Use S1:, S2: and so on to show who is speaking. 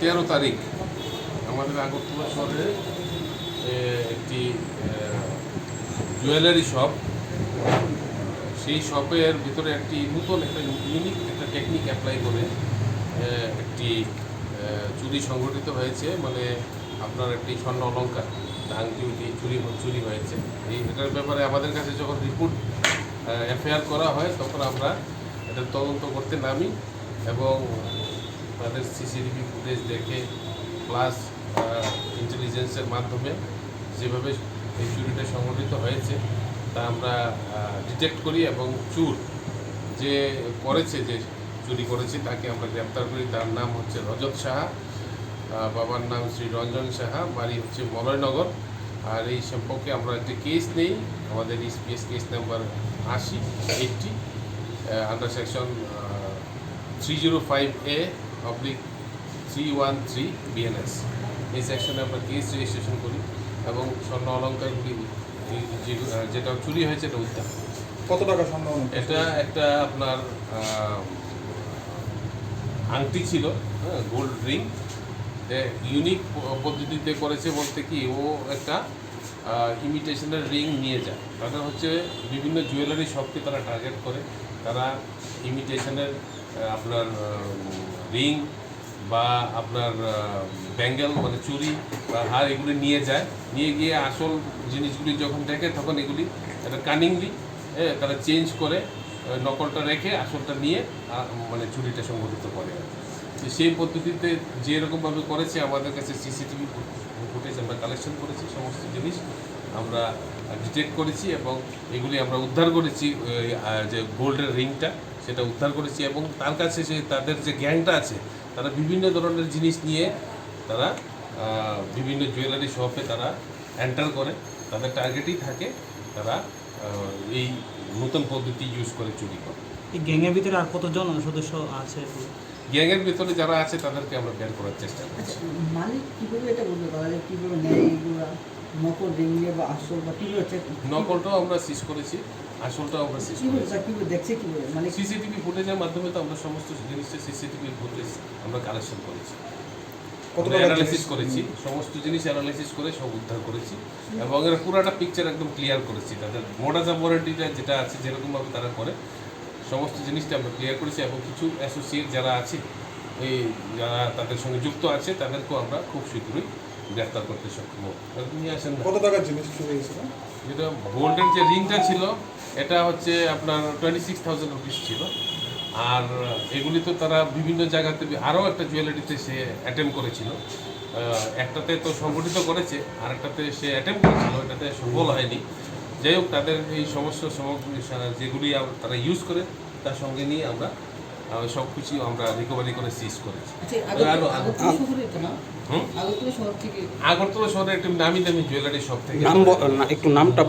S1: তেরো তারিখ আমাদের আগরতলা শহরে একটি জুয়েলারি শপ। সেই শপের ভিতরে একটি নতুন, একটা ইউনিক একটা টেকনিক অ্যাপ্লাই করে একটি চুরি সংঘটিত হয়েছে। মানে আপনার একটি স্বর্ণ অলঙ্কার আংটি উটি চুরি চুরি হয়েছে। এই এটার ব্যাপারে আমাদের কাছে যখন রিপোর্ট এফআইআর করা হয়, তখন আমরা এটা তদন্ত করতে নামি এবং তাদের সিসিটিভি ফুটেজ দেখে প্লাস ইন্টেলিজেন্সের মাধ্যমে যেভাবে এই চুরিটা সংঘটিত হয়েছে, তা আমরা ডিটেক্ট করি এবং চুর যে করেছে, যে চুরি করেছে, তাকে আমরা গ্রেপ্তার করি। তার নাম হচ্ছে রজত সাহা বাবার নাম শ্রী রঞ্জন সাহা, বাড়ি হচ্ছে মলয়নগর। আর এই সম্পর্কে আমরা একটি কেস নেই, আমাদের ইসপিএস কেস নাম্বার আশি eighty under section three zero five A oblique three one three BNS এই সেকশনে আমরা কেস রেজিস্ট্রেশন করি এবং স্বর্ণ অলঙ্কারগুলি যেটা চুরি হয়েছে এটা উদ্ধার
S2: কত টাকা সম্ভব
S1: এটা একটা আপনার আংটি ছিল হ্যাঁ গোল্ড রিং ইউনিক পদ্ধতিতে করেছে বলতে কি ও একটা ইমিটেশনের রিং নিয়ে যায়। তাদের হচ্ছে বিভিন্ন জুয়েলারি শপকে তারা টার্গেট করে। তারা ইমিটেশনের আপনার রিং বা আপনার ব্যাঙ্গেল মানে চুরি বা হার এগুলি নিয়ে যায়। নিয়ে গিয়ে আসল জিনিসগুলি যখন দেখে, তখন এগুলি একটা কানিংলি তারা চেঞ্জ করে নকলটা রেখে আসলটা নিয়ে মানে চুরিটা সংঘটিত করে সেই পদ্ধতিতে যেরকমভাবে করেছে, আমাদের কাছে সিসিটিভি ফুটেজ আমরা কালেকশন করেছি, সমস্ত জিনিস। আমরা ডিটেক্ট করেছি এবং এগুলি আমরা উদ্ধার করেছি ওই, যে গোল্ডের রিংটা সেটা উদ্ধার করেছি এবং তার কাছে যে তাদের যে গ্যাংটা আছে তারা বিভিন্ন ধরনের জিনিস নিয়ে তারা বিভিন্ন জুয়েলারি শপে তারা এন্টার করে। তাদের টার্গেটই থাকে তারা এই নতুন পদ্ধতি ইউজ করে চুরি করে।
S3: এই গ্যাংয়ের ভিতরে আর কতজন সদস্য আছে?
S1: গ্যাংয়ের ভিতরে যারা আছে তাদেরকে আমরা বের করার চেষ্টা করছি।
S4: আচ্ছা মালিক কীভাবে এটা বলতে পারা যায় কীভাবে নেয় নকল রিং বা আসল বা কীভাবে
S1: নকলটাও আমরা সিজ করেছি আসলটাও আমরা সিজ করেছি।
S4: কীভাবে দেখছে কীভাবে? মানে
S1: সিসিটিভি ফুটেজের মাধ্যমে তো আমরা সমস্ত জিনিসটা সিসিটিভি ফুটেজ আমরা কালেকশন করেছি। অ্যানালাইসিস করেছি সমস্ত জিনিস অ্যানালাইসিস করে সব উদ্ধার করেছি। এবং এর পুরাটা পিকচার একদম ক্লিয়ার করেছি। তাদের মোডাস অপারেটিটা যেটা আছে যেরকমভাবে তারা করে সমস্ত জিনিসটা আমরা ক্লিয়ার করেছি এবং কিছু অ্যাসোসিয়েট যারা আছে এই যারা তাদের সঙ্গে যুক্ত আছে তাদেরকেও আমরা খুব শীঘ্রই গ্রেফতার করতে সক্ষম হব। নিয়ে আসেন।
S2: কত টাকার জিনিস চুরি হয়েছিল?
S1: যেটা গোল্ডের যে রিংটা ছিল এটা হচ্ছে আপনার টোয়েন্টি সিক্স থাউজেন্ড রুপিস ছিল। আর এগুলি তো তারা বিভিন্ন জায়গাতে আরও একটা জুয়েলারিতে সে অ্যাটেম্প করেছিল। একটাতে তো সংগঠিত করেছে আর একটাতে সে অ্যাটেম্প করেছিল এটাতে সফল হয়নি। যাই হোক তাদের এই সমস্ত সামগ্রী যেগুলি তারা ইউজ করে তার সঙ্গে নিয়ে আমরা সব কিছু আমরা রিকভারি করে সিজ করেছি।
S4: আচ্ছা আগরতলা শহরে
S1: একটু নামি দামি জুয়েলারি শপ থেকে
S5: একটু নামটা